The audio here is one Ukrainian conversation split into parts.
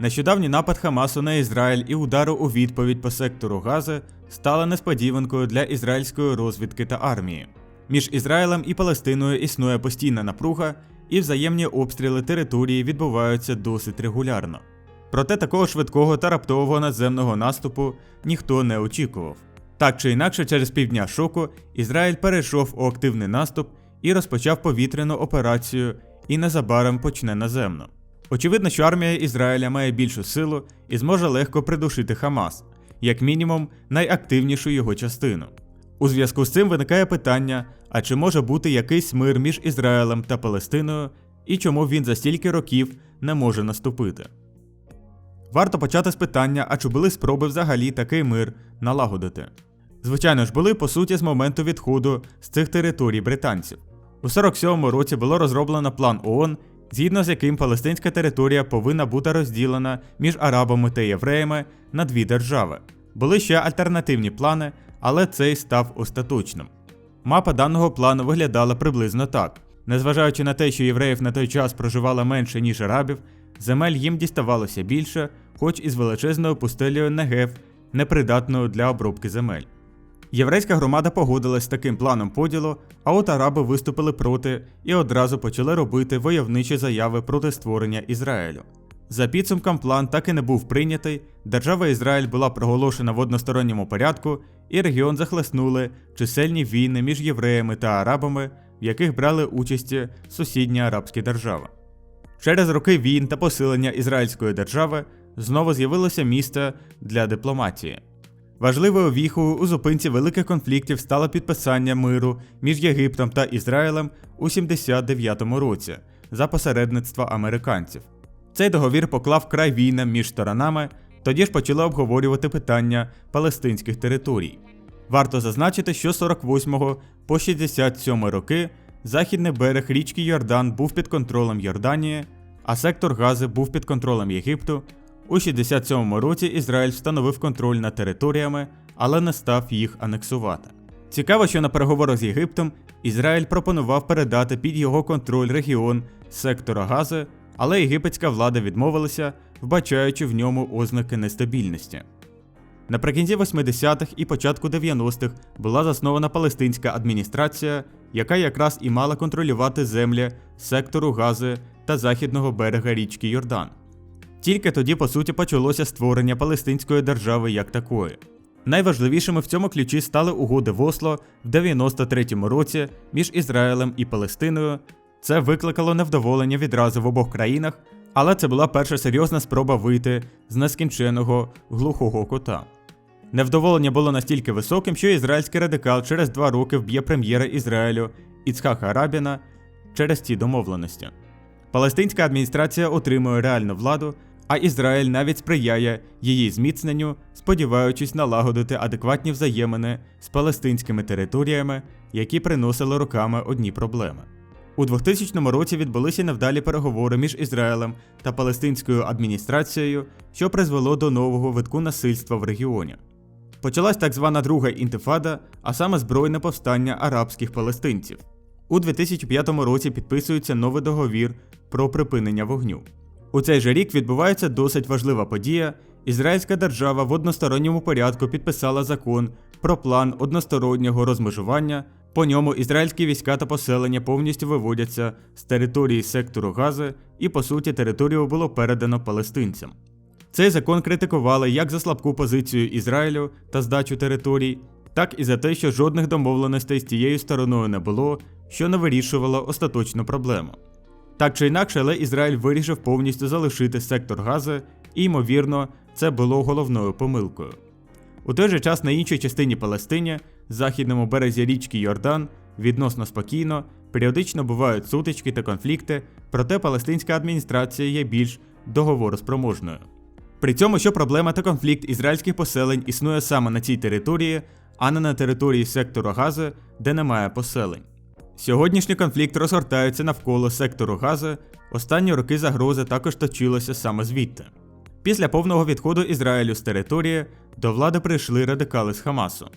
Нещодавній напад Хамасу на Ізраїль і удару у відповідь по сектору Гази стали несподіванкою для ізраїльської розвідки та армії. Між Ізраїлем і Палестиною існує постійна напруга, і взаємні обстріли території відбуваються досить регулярно. Проте такого швидкого та раптового наземного наступу ніхто не очікував. Так чи інакше, через півдня шоку Ізраїль перейшов у активний наступ і розпочав повітряну операцію, і незабаром почне наземно. Очевидно, що армія Ізраїля має більшу силу і зможе легко придушити Хамас, як мінімум найактивнішу його частину. У зв'язку з цим виникає питання: а чи може бути якийсь мир між Ізраїлем та Палестиною, і чому він за стільки років не може наступити? Варто почати з питання, а чи були спроби взагалі такий мир налагодити? Звичайно ж, були по суті з моменту відходу з цих територій британців. У 47-му році було розроблено план ООН, згідно з яким палестинська територія повинна бути розділена між арабами та євреями на дві держави. Були ще альтернативні плани, але цей став остаточним. Мапа даного плану виглядала приблизно так. Незважаючи на те, що євреїв на той час проживало менше, ніж арабів, земель їм діставалося більше, хоч і з величезною пустелею Негев, непридатною для обробки земель. Єврейська громада погодилась з таким планом поділу, а от араби виступили проти і одразу почали робити войовничі заяви проти створення Ізраїлю. За підсумком план так і не був прийнятий, держава Ізраїль була проголошена в односторонньому порядку, і регіон захлеснули чисельні війни між євреями та арабами, в яких брали участь сусідні арабські держави. Через роки війн та посилення ізраїльської держави знову з'явилося місце для дипломатії. Важливою віхою у зупинці великих конфліктів стало підписання миру між Єгиптом та Ізраїлем у 79-му році за посередництва американців. Цей договір поклав край війнам між сторонами, тоді ж почали обговорювати питання палестинських територій. Варто зазначити, що з 48 по 67 роки західний берег річки Йордан був під контролем Йорданії, а сектор Гази був під контролем Єгипту. У 67-му році Ізраїль встановив контроль над територіями, але не став їх анексувати. Цікаво, що на переговорах з Єгиптом Ізраїль пропонував передати під його контроль регіон сектора Гази, але єгипетська влада відмовилася, вбачаючи в ньому ознаки нестабільності. Наприкінці 80-х і початку 90-х була заснована палестинська адміністрація, яка якраз і мала контролювати землі сектору Гази та західного берега річки Йордан. Тільки тоді, по суті, почалося створення Палестинської держави як такої. Найважливішими в цьому ключі стали угоди в Осло в 93-му році між Ізраїлем і Палестиною. Це викликало невдоволення відразу в обох країнах, але це була перша серйозна спроба вийти з нескінченого глухого кота. Невдоволення було настільки високим, що ізраїльський радикал через два роки вб'є прем'єра Ізраїлю Іцхака Рабіна через ці домовленості. Палестинська адміністрація отримує реальну владу, а Ізраїль навіть сприяє її зміцненню, сподіваючись налагодити адекватні взаємини з палестинськими територіями, які приносили роками одні проблеми. У 2000 році відбулися невдалі переговори між Ізраїлем та палестинською адміністрацією, що призвело до нового витку насильства в регіоні. Почалась так звана Друга інтифада, а саме збройне повстання арабських палестинців. У 2005 році підписується новий договір про припинення вогню. У цей же рік відбувається досить важлива подія. Ізраїльська держава в односторонньому порядку підписала закон про план одностороннього розмежування. По ньому ізраїльські війська та поселення повністю виводяться з території сектору Гази, і по суті територію було передано палестинцям. Цей закон критикували як за слабку позицію Ізраїлю та здачу територій, так і за те, що жодних домовленостей з тією стороною не було, що не вирішувало остаточну проблему. Так чи інакше, але Ізраїль вирішив повністю залишити сектор Гази, і, ймовірно, це було головною помилкою. У той же час на іншій частині Палестині, західному березі річки Йордан, відносно спокійно, періодично бувають сутички та конфлікти, проте палестинська адміністрація є більш договороспроможною. При цьому, що проблема та конфлікт ізраїльських поселень існує саме на цій території, а не на території сектору Гази, де немає поселень. Сьогоднішній конфлікт розгортається навколо сектору Гази, останні роки загрози також точилися саме звідти. Після повного відходу Ізраїлю з території до влади прийшли радикали з Хамасу.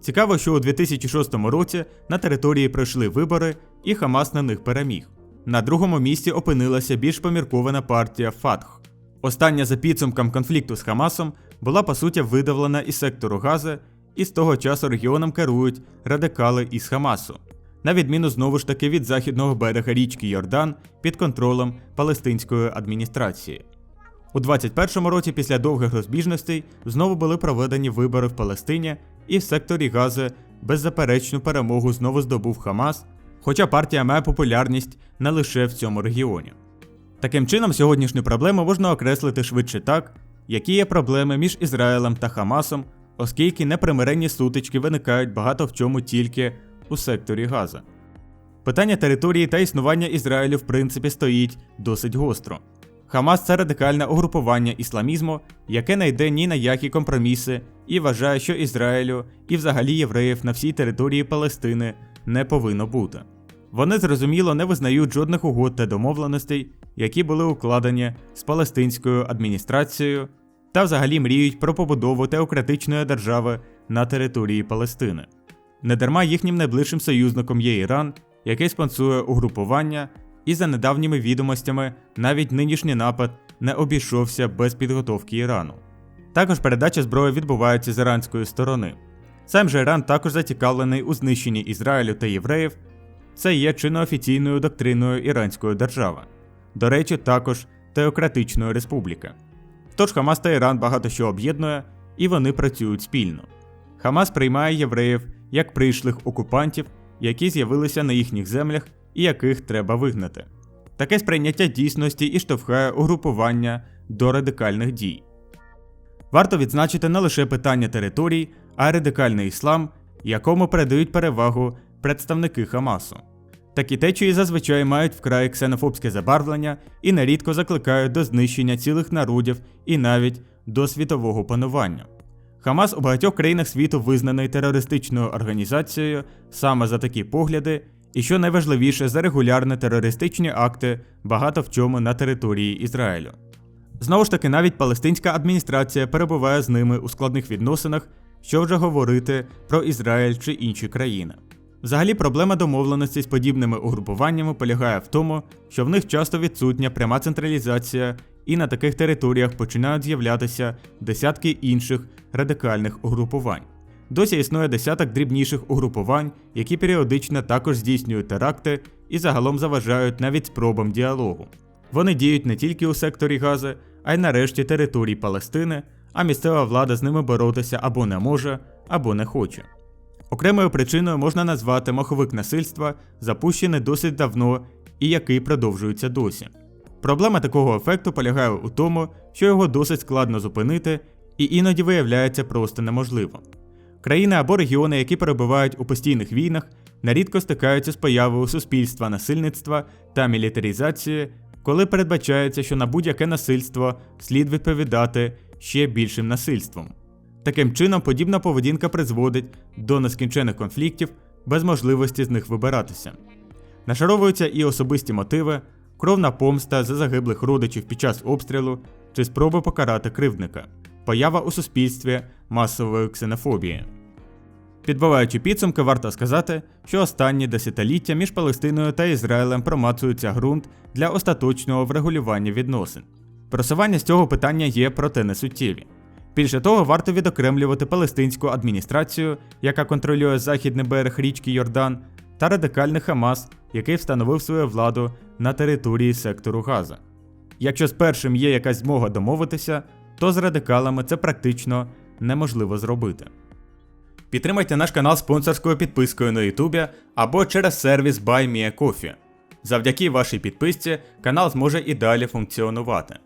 Цікаво, що у 2006 році на території пройшли вибори, і Хамас на них переміг. На другому місці опинилася більш поміркована партія Фатх. Остання за підсумком конфлікту з Хамасом була по суті видавлена із сектору Гази, і з того часу регіоном керують радикали із Хамасу, на відміну знову ж таки від західного берега річки Йордан під контролем палестинської адміністрації. У 21-му році, після довгих розбіжностей, знову були проведені вибори в Палестині, і в секторі Гази беззаперечну перемогу знову здобув Хамас, хоча партія має популярність не лише в цьому регіоні. Таким чином, сьогоднішню проблему можна окреслити швидше так, які є проблеми між Ізраїлем та Хамасом, оскільки непримиренні сутички виникають багато в чому тільки у секторі Газа. Питання території та існування Ізраїлю в принципі стоїть досить гостро. Хамас це радикальне угрупування ісламізму, яке не йде ні на які компроміси і вважає, що Ізраїлю і взагалі євреїв на всій території Палестини не повинно бути. Вони зрозуміло не визнають жодних угод та домовленостей, які були укладені з палестинською адміністрацією, та взагалі мріють про побудову теократичної держави на території Палестини. Недарма їхнім найближчим союзником є Іран, який спонсує угрупування, і за недавніми відомостями навіть нинішній напад не обійшовся без підготовки Ірану. Також передача зброї відбувається з іранської сторони. Сам же Іран також зацікавлений у знищенні Ізраїлю та євреїв. Це є чи не офіційною доктриною Іранської держави. До речі, також теократичної республіки. Тож Хамас та Іран багато що об'єднує, і вони працюють спільно. Хамас приймає євреїв як прийшлих окупантів, які з'явилися на їхніх землях і яких треба вигнати. Таке сприйняття дійсності і штовхає угрупування до радикальних дій. Варто відзначити не лише питання територій, а й радикальний іслам, якому передають перевагу представники Хамасу. Такі течії зазвичай мають вкрай ксенофобське забарвлення і нерідко закликають до знищення цілих народів і навіть до світового панування. Хамас у багатьох країнах світу визнаний терористичною організацією саме за такі погляди, і що найважливіше за регулярні терористичні акти багато в чому на території Ізраїлю. Знову ж таки, навіть палестинська адміністрація перебуває з ними у складних відносинах, що вже говорити про Ізраїль чи інші країни. Взагалі, проблема домовленості з подібними угрупуваннями полягає в тому, що в них часто відсутня пряма централізація, і на таких територіях починають з'являтися десятки інших радикальних угрупувань. Досі існує десяток дрібніших угрупувань, які періодично також здійснюють теракти і загалом заважають навіть спробам діалогу. Вони діють не тільки у секторі Гази, а й на решті територій Палестини, а місцева влада з ними боротися або не може, або не хоче. Окремою причиною можна назвати маховик насильства, запущений досить давно і який продовжується досі. Проблема такого ефекту полягає у тому, що його досить складно зупинити і іноді виявляється просто неможливо. Країни або регіони, які перебувають у постійних війнах, нерідко стикаються з появою суспільства насильництва та мілітарізації, коли передбачається, що на будь-яке насильство слід відповідати ще більшим насильством. Таким чином, подібна поведінка призводить до нескінчених конфліктів без можливості з них вибиратися. Нашаровуються і особисті мотиви, кровна помста за загиблих родичів під час обстрілу чи спроби покарати кривдника, поява у суспільстві масової ксенофобії. Підбиваючи підсумки, варто сказати, що останні десятиліття між Палестиною та Ізраїлем промацується ґрунт для остаточного врегулювання відносин. Просування з цього питання є, проте не суттєві. Більше того, варто відокремлювати палестинську адміністрацію, яка контролює західний берег річки Йордан, та радикальний Хамас, який встановив свою владу на території сектору Газа. Якщо з першим є якась змога домовитися, то з радикалами це практично неможливо зробити. Підтримайте наш канал спонсорською підпискою на Ютубі або через сервіс BuyMeACoffee. Завдяки вашій підписці канал зможе і далі функціонувати.